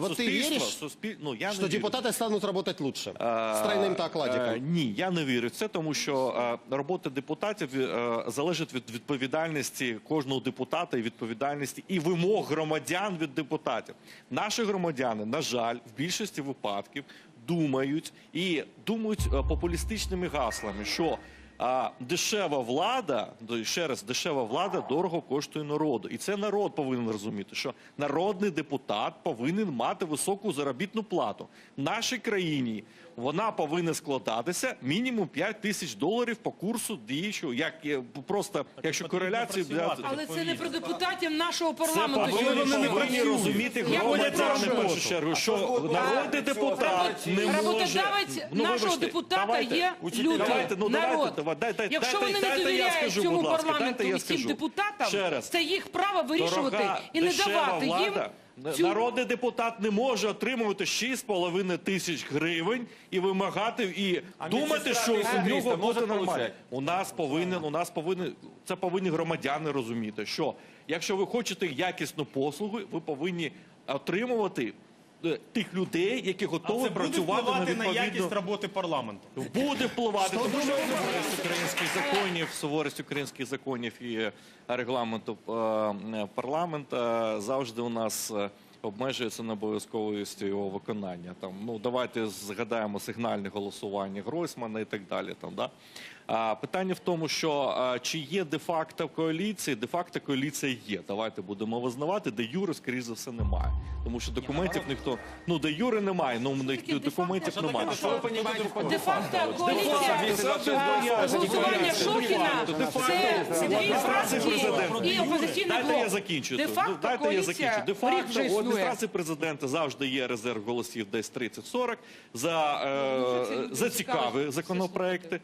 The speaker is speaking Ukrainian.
Вот ты суспільство, веришь, суспіль... ну, я что не вірю. депутаты станут работать лучше? Е, С тройным-то е, окладиком. Ні, я не вірю в це, тому що е, робота депутатів е, залежить від відповідальності кожного депутата і відповідальності і вимог громадян від депутатів. Наші громадяни, на жаль, в більшості випадків думають і думають е, популістичними гаслами, що а дешева влада, ще раз, дешева влада дорого коштує народу. І це народ повинен розуміти, що народний депутат повинен мати високу заробітну плату. В нашій країні вона повинна складатися мінімум 5 тисяч доларів по курсу діючого, як є, просто, якщо кореляцію Але це не про депутатів нашого Це парламенту. повинні, сьогодні. не повинні розуміти громадяни першу чергу, що народний депутат не може... Роботодавець Ну, нашого вибачте, депутата давайте, є люди, давайте, ну, давайте, дайте- Якщо дайте- вони не дайте я довіряють скажу, цьому будь ласка, парламенту дайте я і всім скажу. депутатам, Ще раз. це їх право вирішувати Дорога, і не дешева давати їм влада. цю Народний депутат не може отримувати 6,5 тисяч гривень і вимагати і А думати, медсестра що у 300 нього може буде нормально. получать? У нас повинен, у нас повинен це повинні громадяни розуміти, що якщо ви хочете якісну послугу, ви повинні отримувати тих людей, які А готові це буде працювати на впливати на якість роботи парламенту. буде впливати, тому що суворість українських законів, суворість українських законів і е, регламенту е, е, парламента завжди у нас е, обмежується необов'язковістю його виконання. Там ну давайте згадаємо сигнальне голосування Гройсмана і так далі. Там да а питання в тому, що е, чи є де-факто коаліції, де-факто коаліція є. Давайте будемо визнавати, де юри, скоріш за все, немає, тому що документів ніхто ну де юри немає. Ну у них документів де-факто? немає. Що ви Де-факто коаліція голосування Шохіна це дві фракції і опозиційний Дайте я блок. Де-факто Дайте я закінчу. коаліція Де адміністрації президента завжди є резерв голосів десь 30-40 за, е, за цікаві. законопроекти.